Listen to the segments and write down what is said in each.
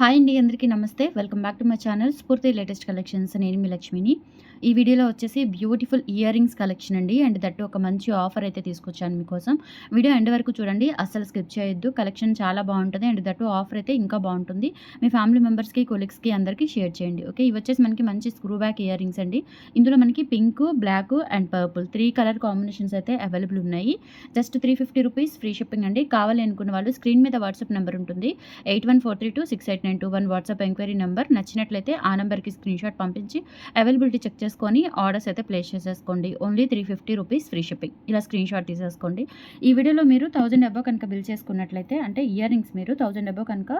Hi అండి అందరికీ నమస్తే. Welcome back to my channel Spoorthi latest collections. నేను మీ లక్ష్మిని. ఈ వీడియోలో వచ్చేసి బ్యూటిఫుల్ ఇయర్ రింగ్స్ కలెక్షన్ అండి. అండ్ దట్టు ఒక మంచి ఆఫర్ అయితే తీసుకొచ్చాను మీకోసం. వీడియో ఎండ్ వరకు చూడండి. అస్సలు స్కిప్ చేయొద్దు. కలెక్షన్ చాలా బాగుంటుంది. అండ్ దట్టు ఆఫర్ అయితే ఇంకా బాగుంటుంది. మీ ఫ్యామిలీ మెంబర్స్కి కొలీగ్స్కి అందరికీ షేర్ చేయండి. ఓకే ఇవి వచ్చేసి మనకి మంచి స్క్రూ బ్యాక్ ఇయర్ రింగ్స్ అండి. ఇందులో మనకి pink black and purple three colour combinations అయితే అవైలబుల్ ఉన్నాయి. Just three fifty rupees free shipping అండి. కావాలి అనుకున్న వాళ్ళు స్క్రీన్ మీద వాట్సాప్ నెంబర్ ఉంటుంది. Eight one four three two six eight nine two one WhatsApp enquiry number నచ్చినట్లయితే ఆ నెంబర్కి స్క్రీన్షాట్ పంపించి అవైలబిలిటీ చెక్ చేసుకొని ఆర్డర్స్ అయితే ప్లేస్ చేసేసుకోండి. Only three fifty rupees free shipping. ఇలా స్క్రీన్షాట్ తీసేసుకోండి. ఈ వీడియోలో మీరు థౌజండ్ అబ్బో కనుక బిల్ చేసుకున్నట్లయితే అంటే ఇయర్ రింగ్స్ మీరు థౌజండ్ అబ్బో కనుక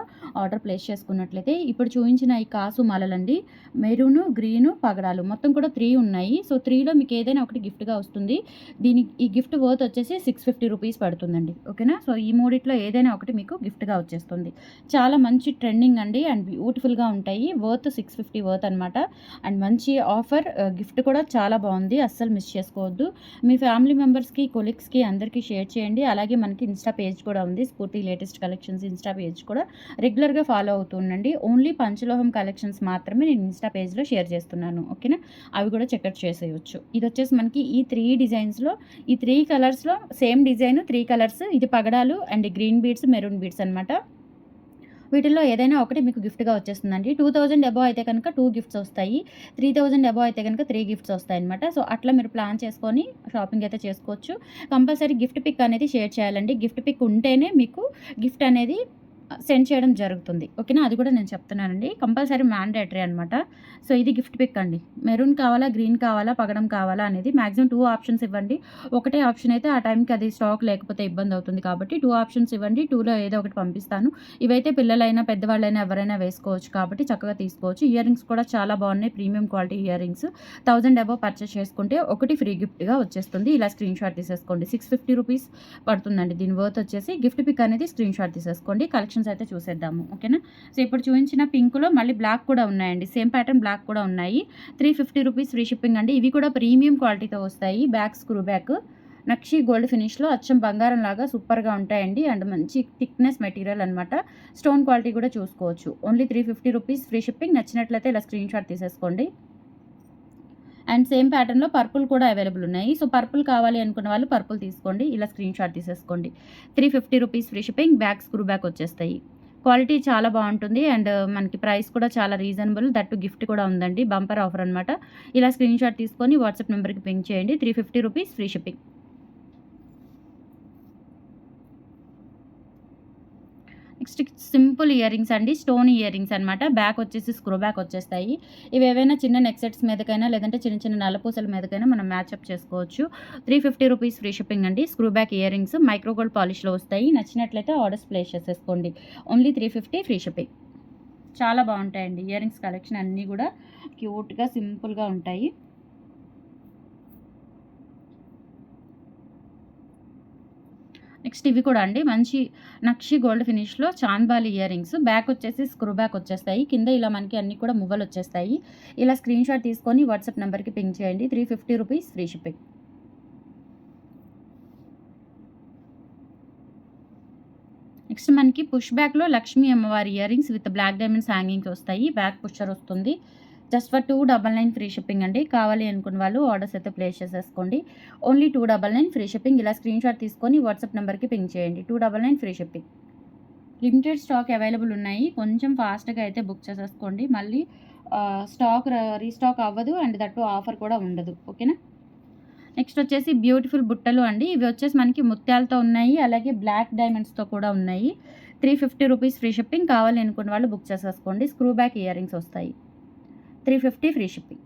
ఆర్డర్ ప్లేస్ చేసుకున్నట్లయితే ఇప్పుడు చూపించిన ఈ కాసు మాలలండి మెరూను గ్రీను పగడాలు మొత్తం కూడా త్రీ ఉన్నాయి. సో త్రీలో మీకు ఏదైనా ఒకటి గిఫ్ట్గా వస్తుంది. దీనికి ఈ గిఫ్ట్ వర్త్ వచ్చేసి సిక్స్ ఫిఫ్టీ రూపీస్ పడుతుందండి. ఓకేనా? సో ఈ మూడిట్లో ఏదైనా ఒకటి మీకు గిఫ్ట్గా వచ్చేస్తుంది. చాలా మంచి ట్రెండింగ్ అండి అండ్ బ్యూటిఫుల్గా ఉంటాయి. వర్త్ సిక్స్ ఫిఫ్టీ వర్త్ అనమాట అండ్ మంచి ఆఫర్ గిఫ్ట్ కూడా చాలా బాగుంది. అస్సలు మిస్ చేసుకోవద్దు. మీ ఫ్యామిలీ మెంబర్స్కి కొలీగ్స్కి అందరికీ షేర్ చేయండి. అలాగే మనకి ఇన్స్టా పేజ్ కూడా ఉంది. స్ఫూర్తి లేటెస్ట్ కలెక్షన్స్ ఇన్స్టా పేజ్ కూడా రెగ్యులర్గా ఫాలో అవుతూ ఉండండి. ఓన్లీ పంచలోహం కలెక్షన్స్ మాత్రమే నేను ఇన్స్టా పేజ్లో షేర్ చేస్తున్నాను. ఓకేనా? అవి కూడా చెక్అట్ చేసేయచ్చు. ఇది వచ్చేసి మనకి ఈ త్రీ డిజైన్స్లో ఈ త్రీ కలర్స్లో సేమ్ డిజైన్ త్రీ కలర్స్. ఇది పగడాలు and green beads maroon beads అనమాట వీటిల్లో ఏదైనా ఒకటి మీకు గిఫ్ట్గా వచ్చేస్తుందండి. టూ థౌజండ్ అబవ్ అయితే కనుక టూ గిఫ్ట్స్ వస్తాయి. త్రీ థౌజండ్ అబవ్ అయితే కనుక త్రీ గిఫ్ట్స్ వస్తాయి అనమాట సో అట్లా మీరు ప్లాన్ చేసుకొని షాపింగ్ అయితే చేసుకోవచ్చు. కంపల్సరీ గిఫ్ట్ పిక్ అనేది షేర్ చేయాలండి. గిఫ్ట్ పిక్ ఉంటేనే మీకు గిఫ్ట్ అనేది సెండ్ చేయడం జరుగుతుంది. ఓకేనా? అది కూడా నేను చెప్తున్నానండి. కంపల్సరీ మ్యాండేటరీ అనమాట సో ఇది గిఫ్ట్ పిక్ అండి. మెరూన్ కావాలా గ్రీన్ కావాలా పగడం కావాలా అనేది మ్యాక్సిమం టూ ఆప్షన్స్ ఇవ్వండి. ఒకటే ఆప్షన్ అయితే ఆ టైంకి అది స్టాక్ లేకపోతే ఇబ్బంది అవుతుంది కాబట్టి టూ ఆప్షన్స్ ఇవ్వండి. టూలో ఏదో ఒకటి పంపిస్తాను. ఇవైతే పిల్లలైనా పెద్దవాళ్ళైనా ఎవరైనా వేసుకోవచ్చు కాబట్టి చక్కగా తీసుకోవచ్చు. ఇయర్ రింగ్స్ కూడా చాలా బాగున్నాయి. Premium quality ear rings. Thousand above purchase చేసుకుంటే ఒకటి ఫ్రీ గిఫ్ట్గా వచ్చేస్తుంది. ఇలా స్క్రీన్ షాట్ తీసేసుకోండి. సిక్స్ ఫిఫ్టీ రూపీస్ పడుతుందండి. దీని వర్త్ వచ్చేసి గిఫ్ట్ పిక్ అనేది స్క్రీన్ షాట్ తీసేసుకోండి. కలెక్షన్ కలెక్షన్స్ అయితే చూసేద్దాము ఓకేనా? సో ఇప్పుడు చూపించిన పింక్లో మళ్ళీ బ్లాక్ కూడా ఉన్నాయండి. సేమ్ ప్యాటర్న్ బ్లాక్ కూడా ఉన్నాయి. Three fifty rupees free shipping అండి. ఇవి కూడా ప్రీమియం క్వాలిటీతో వస్తాయి. బ్యాక్ స్క్రూ బ్యాక్ నక్షి గోల్డ్ ఫినిష్లో అచ్చం బంగారం లాగా సూపర్గా ఉంటాయండి. అండ్ మంచి థిక్నెస్ మెటీరియల్ అనమాట స్టోన్ క్వాలిటీ కూడా చూసుకోవచ్చు. Only three fifty rupees free shipping నచ్చినట్లయితే ఇలా స్క్రీన్ షాట్ తీసేసుకోండి. అండ్ సేమ్ ప్యాటర్న్లో పర్పుల్ కూడా అవైలబుల్ ఉన్నాయి. సో పర్పుల్ కావాలి అనుకున్న వాళ్ళు పర్పుల్ తీసుకోండి. ఇలా స్క్రీన్ షాట్ తీసేసుకోండి. Three fifty rupees free shipping back screw back వచ్చేస్తాయి. క్వాలిటీ చాలా బాగుంటుంది అండ్ మనకి ప్రైస్ కూడా చాలా రీజనబుల్. దట్టు గిఫ్ట్ కూడా ఉందండి బంపర్ ఆఫర్ అనమాట ఇలా స్క్రీన్ షాట్ తీసుకొని వాట్సాప్ నెంబర్కి పింక్ చేయండి. Three fifty rupees free shipping. Next simple ear rings అండి స్టోన్ ఇయర్ రింగ్స్ అనమాట బ్యాక్ వచ్చేసి స్క్రూ బ్యాక్ వచ్చేస్తాయి. ఇవి ఏవైనా చిన్న నెక్సెట్స్ మీదకైనా లేదంటే చిన్న చిన్న నల్లపూసల మీదకైనా మనం మ్యాచ్అప్ చేసుకోవచ్చు. Three fifty rupees free shipping అండి. Screw back ear rings micro gold పాలిష్లో వస్తాయి. నచ్చినట్లయితే ఆర్డర్స్ ప్లేస్ చేసేసుకోండి. Only three fifty free shipping. చాలా బాగుంటాయండి. ఇయర్ రింగ్స్ కలెక్షన్ అన్నీ కూడా క్యూట్గా సింపుల్గా ఉంటాయి. నెక్స్ట్ ఇవి కూడా అండి. మంచి నక్షి గోల్డ్ ఫినిష్లో చాంద్బాలి ఇయర్ రింగ్స్. బ్యాక్ వచ్చేసి స్క్రూ బ్యాక్ వచ్చేస్తాయి. కింద ఇలా మనకి అన్ని కూడా మువ్వలు వచ్చేస్తాయి. ఇలా స్క్రీన్ షాట్ తీసుకొని వాట్సాప్ నెంబర్కి పింక్ చేయండి. Three fifty rupees free shipping. Next మనకి పుష్ బ్యాక్లో లక్ష్మీ అమ్మవారి ear rings with black diamonds hangings వస్తాయి. బ్యాక్ పుష్చర్ వస్తుంది. Just for two double nine free shipping అండి. కావాలి అనుకున్న వాళ్ళు ఆర్డర్స్ అయితే ప్లేస్ చేసేసుకోండి. Only two double nine free shipping. ఇలా స్క్రీన్ షాట్ తీసుకొని వాట్సాప్ నెంబర్కి పింక్ చేయండి. Two double nine free shipping. Limited stock available ఉన్నాయి. కొంచెం ఫాస్ట్గా అయితే బుక్ చేసేసుకోండి. మళ్ళీ స్టాక్ రీస్టాక్ అవ్వదు అండ్ దట్టు ఆఫర్ కూడా ఉండదు. ఓకేనా? నెక్స్ట్ వచ్చేసి బ్యూటిఫుల్ బుట్టలు అండి. ఇవి వచ్చేసి మనకి ముత్యాలతో ఉన్నాయి. అలాగే బ్లాక్ డైమండ్స్తో కూడా ఉన్నాయి. Three fifty rupees free shipping. కావాలి అనుకున్న వాళ్ళు బుక్ చేసేసుకోండి. స్క్రూ బ్యాక్ ఇయర్ రింగ్స్ వస్తాయి. Three fifty free shipping.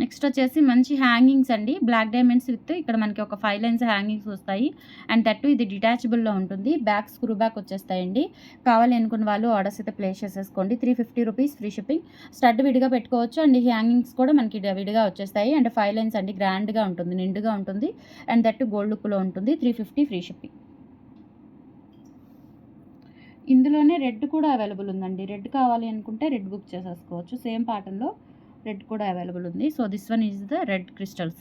Next వచ్చేసి మంచి హ్యాంగింగ్స్ అండి. బ్లాక్ డైమండ్స్ విత్ ఇక్కడ మనకి ఒక ఫైవ్ లైన్స్ హ్యాంగింగ్స్ వస్తాయి. అండ్ దట్టు ఇది డిటాచబుల్లో ఉంటుంది. బ్యాక్ స్క్రూ బ్యాక్ వచ్చేస్తాయండి. కావాలి అనుకున్న వాళ్ళు ఆర్డర్స్ అయితే ప్లేస్ చేసేసుకోండి. Three fifty rupees free shipping. Stud విడిగా పెట్టుకోవచ్చు. అండ్ హ్యాంగింగ్స్ కూడా మనకి విడిగా వచ్చేస్తాయి. అండ్ ఫైవ్ లైన్స్ అండి. గ్రాండ్గా ఉంటుంది. నిండుగా ఉంటుంది. అండ్ దట్టు గోల్డ్ లుక్లో ఉంటుంది. Three fifty free shipping. ఇందులోనే రెడ్ కూడా అవైలబుల్ ఉందండి. రెడ్ కావాలి అనుకుంటే రెడ్ బుక్ చేసేసుకోవచ్చు. సేమ్ ప్యాటర్న్లో రెడ్ కూడా అవైలబుల్ ఉంది. So this one is the red crystals.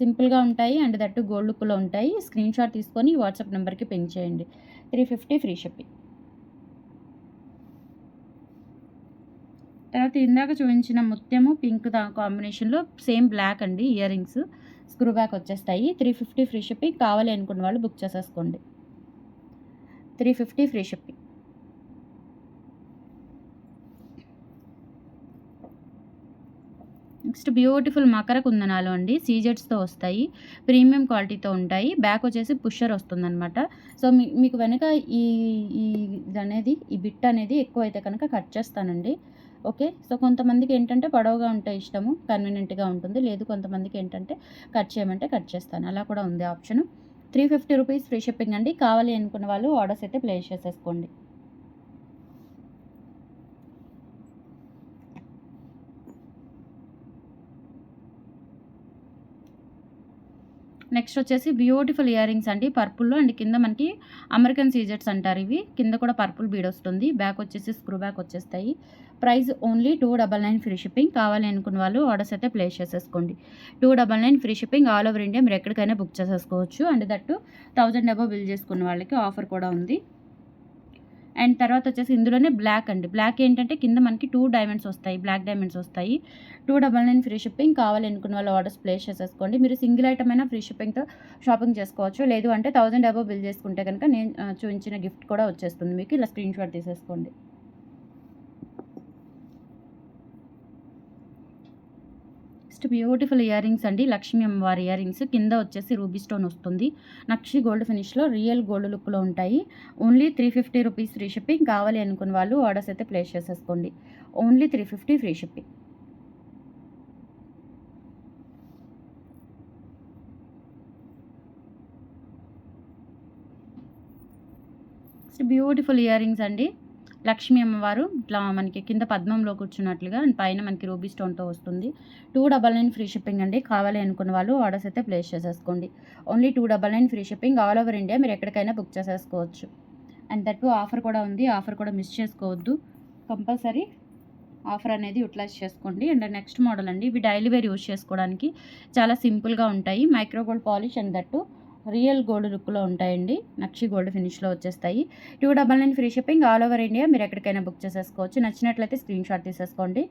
సింపుల్గా ఉంటాయి అండ్ దట్టు గోల్డ్ లుక్లో ఉంటాయి. స్క్రీన్ షాట్ తీసుకొని వాట్సాప్ నెంబర్కి పింక్ చేయండి. Three fifty free shipping. తర్వాత ఇందాక చూపించిన ముత్యము పింక్ కాంబినేషన్లో సేమ్ బ్లాక్ అండి ఇయర్ రింగ్స్. స్క్రూ బ్యాక్ వచ్చేస్తాయి. త్రీ ఫిఫ్టీ ఫ్రీ షిప్పింగ్ కావాలి అనుకున్న వాళ్ళు బుక్ చేసేసుకోండి. Three fifty free shipping. Next beautiful Makar కుందనాలు అండి. సీజెట్స్తో వస్తాయి. ప్రీమియం క్వాలిటీతో ఉంటాయి. బ్యాక్ వచ్చేసి పుషర్ వస్తుందన్నమాట. సో మీ మీకు వెనక ఈ ఈ ఇది అనేది ఈ బిట్ అనేది ఎక్కువ అయితే కనుక కట్ చేస్తానండి. ఓకే? సో కొంతమందికి ఏంటంటే పొడవుగా ఉంటే ఇష్టము కన్వీనియంట్గా ఉంటుంది. లేదు కొంతమందికి ఏంటంటే కట్ చేయమంటే కట్ చేస్తాను. అలా కూడా ఉంది option. Three fifty rupees free shipping అండి. కావాలి అనుకున్న వాళ్ళు ఆర్డర్స్ అయితే ప్లేస్ చేసేసుకోండి. నెక్స్ట్ వచ్చేసి బ్యూటిఫుల్ ఇయర్ రింగ్స్ అండి పర్పుల్లో అండ్ కింద మనకి అమెరికన్ సీజెట్స్ అంటారు ఇవి. కింద కూడా పర్పుల్ బీడ్ వస్తుంది. బ్యాక్ వచ్చేసి స్క్రూ బ్యాక్ వచ్చేస్తాయి. Price only two double nine free shipping కావాలి అనుకున్న వాళ్ళు ఆర్డర్స్ అయితే ప్లేస్ చేసేసుకోండి. Two double nine free shipping all over India మీరు ఎక్కడికైనా బుక్ చేసేసుకోవచ్చు. And that thousand above bill చేసుకున్న వాళ్ళకి ఆఫర్ కూడా ఉంది. అండ్ తర్వాత వచ్చేసి ఇందులోనే బ్లాక్ అండి. బ్లాక్ ఏంటంటే కింద మనకి టూ డైమండ్స్ వస్తాయి. బ్లాక్ డైమండ్స్ వస్తాయి. Two double nine free shipping కావాలి అనుకున్న వాళ్ళు ఆర్డర్స్ ప్లేస్ చేసేసుకోండి. మీరు సింగిల్ ఐటమ్ అయినా ఫ్రీ షిప్పింగ్తో షాపింగ్ చేసుకోవచ్చు. లేదు అంటే థౌజండ్ అబో బిల్ చేసుకుంటే కనుక నేను చూపించిన గిఫ్ట్ కూడా వచ్చేస్తుంది మీకు. ఇలా స్క్రీన్ షాట్ తీసేసుకోండి. నెక్స్ట్ బ్యూటిఫుల్ ఇయర్ రింగ్స్ అండి. లక్ష్మీ అమ్మవారి ఇయర్ రింగ్స్. కింద వచ్చేసి రూబీ స్టోన్ వస్తుంది. నక్షి గోల్డ్ ఫినిష్లో రియల్ గోల్డ్ లుక్లో ఉంటాయి. Only three fifty rupees free shipping కావాలి అనుకున్న వాళ్ళు ఆర్డర్స్ అయితే ప్లేస్ చేసేసుకోండి. Only three fifty free shipping. Beautiful ear rings అండి. లక్ష్మీ అమ్మవారు ఇట్లా మనకి కింద పద్మంలో కూర్చున్నట్లుగా అండ్ పైన మనకి రూబీ స్టోన్తో వస్తుంది. Two double nine free shipping అండి. కావాలి అనుకున్న వాళ్ళు ఆర్డర్స్ అయితే ప్లేస్ చేసేసుకోండి. Only two double nine free shipping all over India మీరు ఎక్కడికైనా బుక్ చేసేసుకోవచ్చు. అండ్ దట్టు ఆఫర్ కూడా ఉంది. ఆఫర్ కూడా మిస్ చేసుకోవద్దు. కంపల్సరీ ఆఫర్ అనేది యూటిలైజ్ చేసుకోండి. అండ్ నెక్స్ట్ మోడల్ అండి. ఇవి డైలీ వేర్ యూజ్ చేసుకోవడానికి చాలా సింపుల్గా ఉంటాయి. Micro gold polish and that real gold లుక్లో ఉంటాయండి. నక్షి గోల్డ్ ఫినిష్లో వచ్చేస్తాయి. Two double nine free shipping all over India. మీరు ఎక్కడికైనా బుక్ చేసేసుకోవచ్చు. నచ్చినట్లయితే స్క్రీన్ షాట్ తీసేసుకోండి.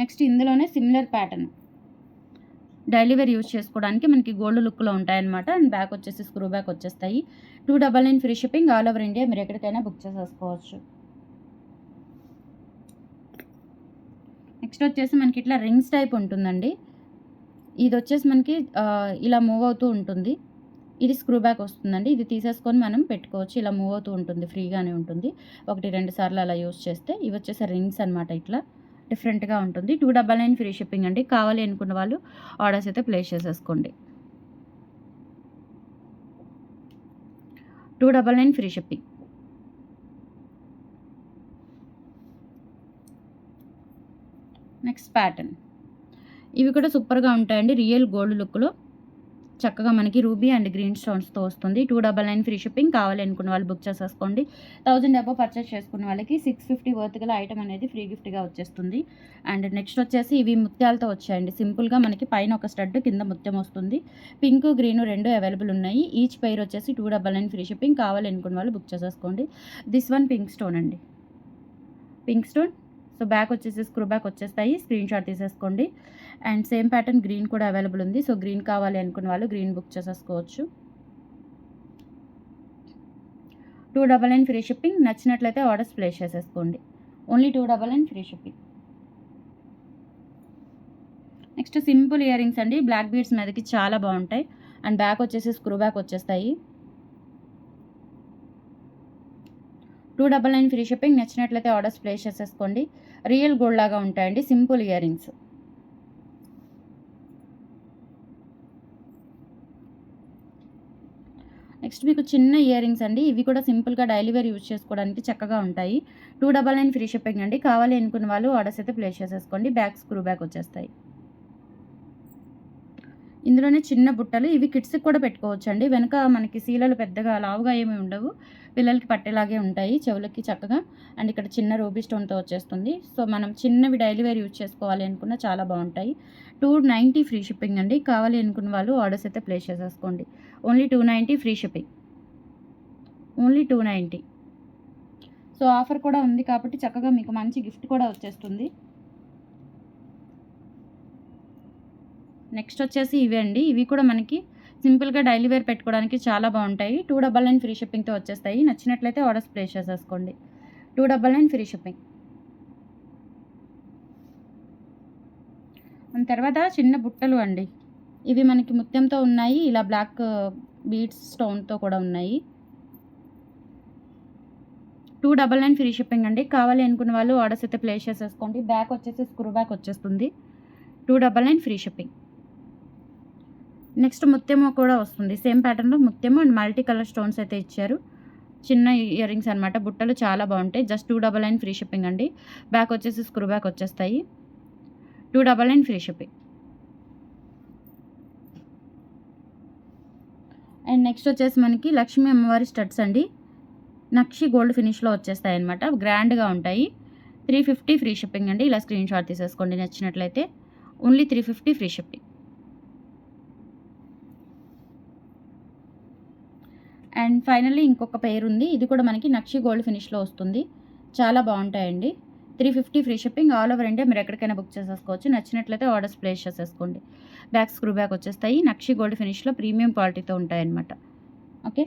నెక్స్ట్ ఇందులోనే similar pattern. Daily wear use చేసుకోవడానికి మనకి గోల్డ్ లుక్లో ఉంటాయన్నమాట. అండ్ బ్యాక్ వచ్చేసి స్క్రూ బ్యాక్ వచ్చేస్తాయి. Two double nine free shipping all over India. మీరు ఎక్కడికైనా బుక్ చేసేసుకోవచ్చు. నెక్స్ట్ వచ్చేసి మనకి ఇట్లా రింగ్స్ టైప్ ఉంటుందండి. ఇది వచ్చేసి మనకి ఇలా మూవ్ అవుతూ ఉంటుంది. ఇది స్క్రూ బ్యాక్ వస్తుందండి. ఇది తీసేసుకొని మనం పెట్టుకోవచ్చు. ఇలా మూవ్ అవుతూ ఉంటుంది. ఫ్రీగానే ఉంటుంది. ఒకటి రెండు సార్లు అలా యూస్ చేస్తే ఇవి వచ్చేసి రింగ్స్ అనమాట ఇట్లా. డిఫరెంట్గా ఉంటుంది. Two double nine free shipping అండి. కావాలి అనుకున్న వాళ్ళు ఆర్డర్స్ అయితే ప్లేస్ చేసేసుకోండి. Two double nine free shipping. Next pattern. ఇవి కూడా సూపర్గా ఉంటాయండి. రియల్ గోల్డ్ లుక్లో. చక్కగా మనకి రూబీ అండ్ గ్రీన్ స్టోన్స్తో వస్తుంది. Two double nine free shipping కావాలి అనుకున్న వాళ్ళు బుక్ చేసేసుకోండి. థౌజండ్ అబో పర్చేస్ చేసుకున్న వాళ్ళకి సిక్స్ ఫిఫ్టీ వర్త్ గల ఐటమ్ అనేది ఫ్రీ గిఫ్ట్గా వచ్చేస్తుంది. అండ్ నెక్స్ట్ వచ్చేసి ఇవి ముత్యాలతో వచ్చాయండి. సింపుల్గా మనకి పైన ఒక స్టడ్ కింద ముత్యం వస్తుంది. పింక్ గ్రీన్ రెండు అవైలబుల్ ఉన్నాయి. ఈచ్ పైర్ వచ్చేసి two double nine free shipping కావాలి అనుకున్న వాళ్ళు బుక్ చేసేసుకోండి. దిస్ వన్ పింక్ స్టోన్ అండి. Pink stone. సో బ్యాక్ వచ్చేసి స్క్రూ బ్యాక్ వచ్చేస్తాయి. స్క్రీన్ షాట్ తీసేసుకోండి. అండ్ సేమ్ ప్యాటర్న్ గ్రీన్ కూడా అవైలబుల్ ఉంది. సో గ్రీన్ కావాలి అనుకున్న వాళ్ళు గ్రీన్ బుక్ చేసేసుకోవచ్చు. Two double nine free shipping. నచ్చినట్లయితే ఆర్డర్స్ ప్లేస్ చేసేసుకోండి. Only two double nine free shipping. Next simple ear rings అండి. బ్లాక్ బీడ్స్ మీదకి చాలా బాగుంటాయి. అండ్ బ్యాక్ వచ్చేసి స్క్రూ బ్యాక్ వచ్చేస్తాయి. Two double nine free shipping. నచ్చినట్లయితే ఆర్డర్స్ ప్లేస్ చేసేసుకోండి. రియల్ గోల్డ్ లాగా ఉంటాయండి. సింపుల్ ఇయర్ రింగ్స్ నెక్స్ట్ మీకు చిన్న ఇయర్ రింగ్స్ అండి. ఇవి కూడా సింపుల్గా డైలీ వేర్ యూజ్ చేసుకోవడానికి చక్కగా ఉంటాయి. Two double nine free shipping అండి. కావాలి అనుకున్న వాళ్ళు ఆర్డర్స్ అయితే ప్లేస్ చేసేసుకోండి. బ్యాక్ స్క్రూ బ్యాక్ వచ్చేస్తాయి. ఇందులోనే చిన్న బుట్టలు ఇవి కిడ్స్‌కి కూడా పెట్టుకోవచ్చు అండి వెనక మనకి సీలలు పెద్దగా లావుగా ఏమి ఉండవు. పిల్లలకి పట్టేలాగే ఉంటాయి చెవులకి చక్కగా. అండ్ ఇక్కడ చిన్న రూబీ స్టోన్‌తో వచ్చేస్తుంది. సో, మనం చిన్నవి డైలీ వేర్ యూజ్ చేసుకోవాలి అనుకున్న చాలా బాగుంటాయి టూ నైంటీ ఫ్రీ షిప్పింగ్ అండి. కావాలి అనుకున్న వాళ్ళు ఆర్డర్స్ అయితే ప్లేస్ చేసేసుకోండి. Only 290 free shipping. Only 290 so, offer కూడా ఉంది కాబట్టి చక్కగా మీకు మంచి గిఫ్ట్ కూడా వచ్చేస్తుంది. నెక్స్ట్ వచ్చేసి ఇవే అండి. ఇవి కూడా మనకి సింపుల్‌గా డైలీ వేర్ పెట్టుకోవడానికి చాలా బాగుంటాయి టూ డబల్ నైన్ ఫ్రీ షిప్పింగ్‌తో వచ్చేస్తాయి. నచ్చినట్లయితే ఆర్డర్స్ ప్లేస్ చేసేసుకోండి. 299 ఫ్రీ షిప్పింగ్. దాని తర్వాత చిన్న బుట్టలు అండి. ఇవి మనకి ముత్యంతో ఉన్నాయి. ఇలా బ్లాక్ బీడ్స్ స్టోన్‌తో కూడా ఉన్నాయి. 299 ఫ్రీ షిప్పింగ్ అండి. కావాలి అనుకున్న వాళ్ళు ఆర్డర్స్ అయితే ప్లేస్ చేసేసుకోండి. బ్యాక్ వచ్చేసి స్క్రూ బ్యాక్ వచ్చేస్తుంది. 299 ఫ్రీ షిప్పింగ్. నెక్స్ట్ ముత్యము కూడా వస్తుంది. సేమ్ ప్యాటర్న్‌లో ముత్యమో అండ్ మల్టీ కలర్ స్టోన్స్ అయితే ఇచ్చారు. చిన్న ఇయర్ రింగ్స్ అనమాట. బుట్టలు చాలా బాగుంటాయి జస్ట్ 299 ఫ్రీ షిప్పింగ్ అండి. బ్యాక్ వచ్చేసి స్క్రూ బ్యాక్ వచ్చేస్తాయి. 299 ఫ్రీ షిప్పింగ్. అండ్ నెక్స్ట్ వచ్చేసి మనకి లక్ష్మీ అమ్మవారి స్టడ్స్ అండి. నక్షి గోల్డ్ ఫినిష్‌లో వచ్చేస్తాయన్నమాట. గ్రాండ్‌గా ఉంటాయి. 350 ఫ్రీ షిప్పింగ్ అండి. ఇలా స్క్రీన్ షాట్ తీసేసుకోండి నచ్చినట్లయితే. Only 350 free shipping. And finally ఇంకొక పేరు ఉంది. ఇది కూడా మనకి నక్షి గోల్డ్ ఫినిష్‌లో వస్తుంది. చాలా బాగుంటాయండి three fifty free shipping. All over India మీరు ఎక్కడికైనా బుక్ చేసేసుకోవచ్చు. నచ్చినట్లయితే ఆర్డర్స్ ప్లేస్ చేసేసుకోండి. బ్యాక్ స్క్రూ బ్యాక్ వచ్చేస్తాయి. నక్షి గోల్డ్ ఫినిష్‌లో ప్రీమియం క్వాలిటీతో ఉంటాయన్నమాట. ఓకే.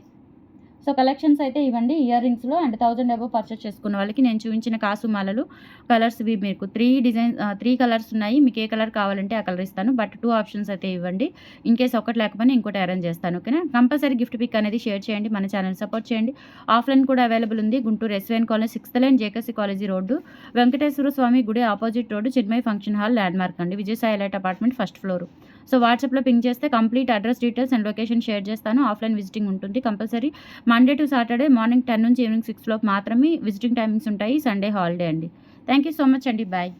సో, కలెక్షన్స్ అయితే ఇవ్వండి ఇయర్ రింగ్స్‌లో అండ్ 1000 అబోవ్ పర్చేస్ చేసుకున్న వాళ్ళకి నేను చూపించిన కాసు మాలలు కలర్స్ ఇవి మీకు త్రీ డిజైన్ త్రీ కలర్స్ ఉన్నాయి. మీకు ఏ కలర్ కావాలంటే ఆ కలర్ ఇస్తాను. బట్ టూ ఆప్షన్స్ అయితే ఇవ్వండి. ఇన్ కేస్ ఒకటి లేకపోయినా ఇంకోటి అరేంజ్ చేస్తాను. ఓకేనా. కంపల్సరీ గిఫ్ట్ పిక్ అనేది షేర్ చేయండి. మన ఛానల్ సపోర్ట్ చేయండి. ఆఫ్‌లైన్ కూడా అవైలబుల్ ఉంది. Guntur SVN colony sixth line JKC college road, Venkateswara Swamy గుడి opposite road Chinmayi function hall landmark అండి. Vijayasai light apartment first floor. So, వాట్సాప్‌లో పింగ్ చేస్తే complete address details and location share చేస్తాను. Offline visiting ఉంటుంది compulsory. Monday to Saturday morning 10 నుంచి evening six లోపు మాత్రమే visiting timings ఉంటాయి. సండే హాలిడే అండి. థ్యాంక్ యూ సో మచ్ అండి. బాయ్.